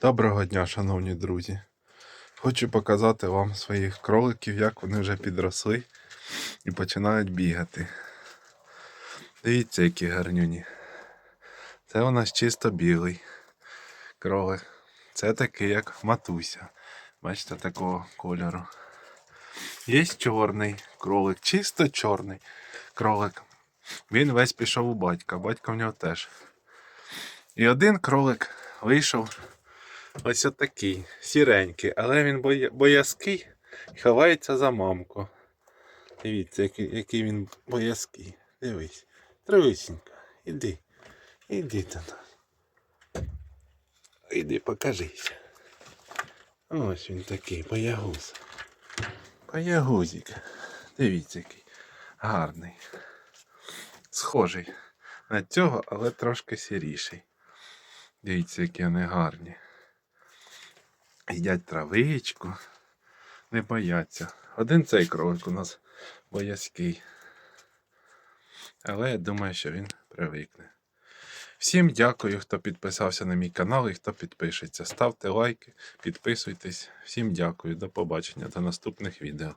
Доброго дня, шановні друзі. Хочу показати вам своїх кроликів, як вони вже підросли і починають бігати. Дивіться, які гарнюні. Це у нас чисто білий кролик. Це такий, як матуся. Бачите, такого кольору. Є чорний кролик, чисто чорний кролик. Він весь пішов у батька, батько в нього теж. І один кролик вийшов ось отакий, сіренький, але він боязкий і ховається за мамку. Дивіться, який, який він боязкий. Дивись. Тривисінька, іди. Іди до нас. Іди, покажися. Ось він такий, боягуз. Боягузик. Дивіться, який гарний. Схожий на цього, але трошки сіріший. Дивіться, які вони гарні. Їдять травичку, не бояться. Один цей кролик у нас боязкий. Але я думаю, що він привикне. Всім дякую, хто підписався на мій канал і хто підпишеться. Ставте лайки, підписуйтесь. Всім дякую, до побачення, до наступних відео.